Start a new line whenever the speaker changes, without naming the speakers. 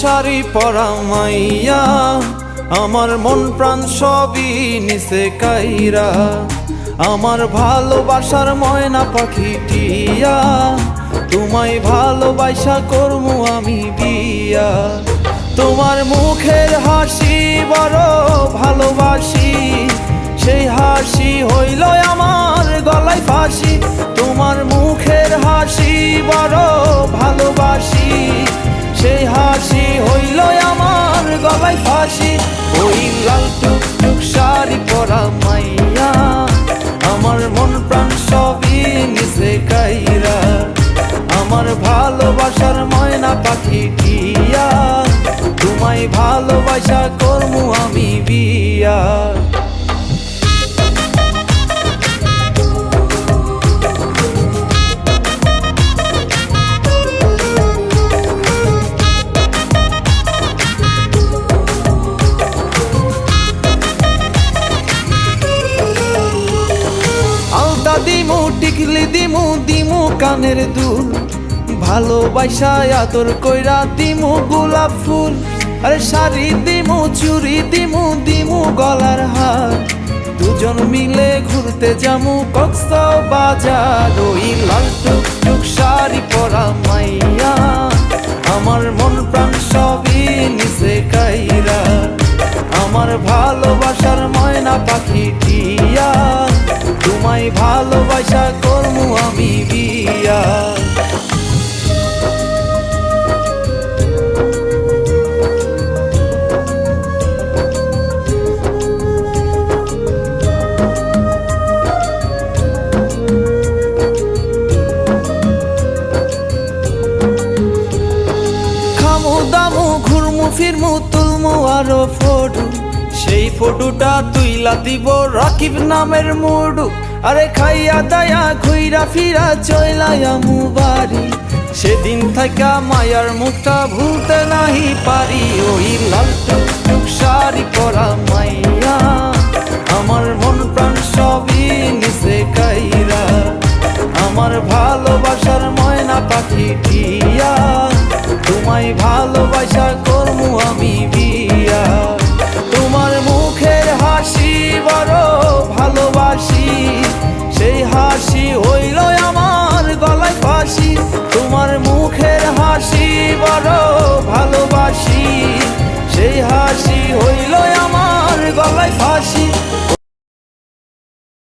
শাড়ি পরা মাইয়া, আমার মন প্রাণ সবই নিচে কাইরা। আমার ভালোবাসার ময়না পাখি টিয়া, তোমায় ভালোবাসা করমু আমি বিয়া। তোমার মুখের হাসি বড় ভালোবাসি, সেই হাসি হইল আমার গলায় ফাঁসি। তোমার মুখের হাসি বড় ভালোবাসি। তোমায় ভালোবাসা করমু আমি বিয়া। দিমু, টিকলি দিমু দিমু কানের দুল। ভালোবাসা আদর কইরা দিমু গোলাপ ফুল। আরে শাড়ি দিমু চুরি দিমু দিমু গলার হার। দুজন মিলে ঘুরতে যামু কক্স বাজার ওই লাল টুক শাড়ি পরা মাইয়া। আমার মন প্রাণ সবই নিচে কাইরা। আমার ভালোবাসার ময়না পাখি টিয়া। তোমায় ভালোবাসা করমু আমি বিয়া ঘুরমু ফিরমু তুলমু আরও ফটো সেই ফটোটা তুইলা দিব রাকিব নামের মুডু। আরে খাইয়া দায়া ঘুইরা ফিরা চইলায়ামু বাড়ি সেদিন থাকা মায়ার মুখটা ভুলতে নাহি পারি। ওই লাল টুক শাড়ি পরা মাইয়া। আমার মন প্রাণ সবই নিচে কাইরা। আমার ভালোবাসার ময়না পাখি টিয়া। আমি বিয়া। তোমার মুখের হাসি বড় ভালোবাসি। সেই হাসি হইল আমার গলায় ফাঁসি। তোমার মুখের হাসি বড় ভালোবাসি। সেই হাসি হইল